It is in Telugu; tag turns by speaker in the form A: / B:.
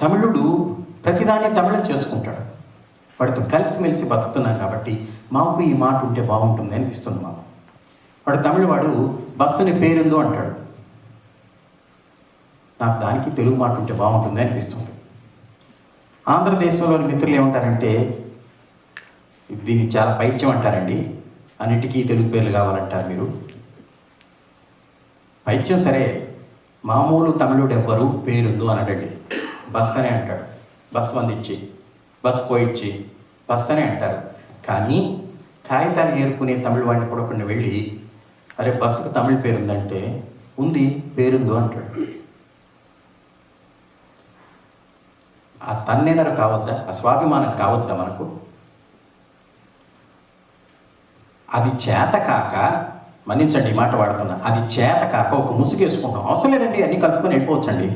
A: తమిళుడు ప్రతిదాన్ని తమిళం చేసుకుంటాడు. వాడితో కలిసిమెలిసి బతుకుతున్నాం కాబట్టి మాకు ఈ మాట ఉంటే బాగుంటుంది అనిపిస్తుంది మాకు. వాడు తమిళవాడు బస్సుని పేరుందో అంటాడు. నాకు దానికి తెలుగు మాట ఉంటే బాగుంటుంది అనిపిస్తుంది. ఆంధ్రదేశంలోని మిత్రులు ఏమంటారంటే దీన్ని చాలా పైత్యం అంటారండి. అన్నిటికీ తెలుగు పేర్లు కావాలంటారు మీరు. పైత్యం సరే మామూలు తమిళుడు ఎవ్వరు పేరుందో అనడండి. బస్ అనే అంటాడు బస్ వందిచ్చి బస్ పోయిచ్చి బస్ అనే అంటారు. కానీ కాగితాలు ఏరుకునే తమిళ వాడిని కూడా కొన్ని వెళ్ళి అరే బస్సుకు తమిళ పేరుందంటే ఉంది పేరుందో అంటాడు. ఆ తన్నేనరు కావద్దా? ఆ స్వాభిమానం కావద్దా మనకు? అది చేత కాక మన్నించండి ఈ మాట వాడుతున్నా అది చేత కాక ఒక ముసుగేసుకుంటాం. అవసరం లేదండి అన్ని కలుపుకొని వెళ్ళిపోవచ్చండి.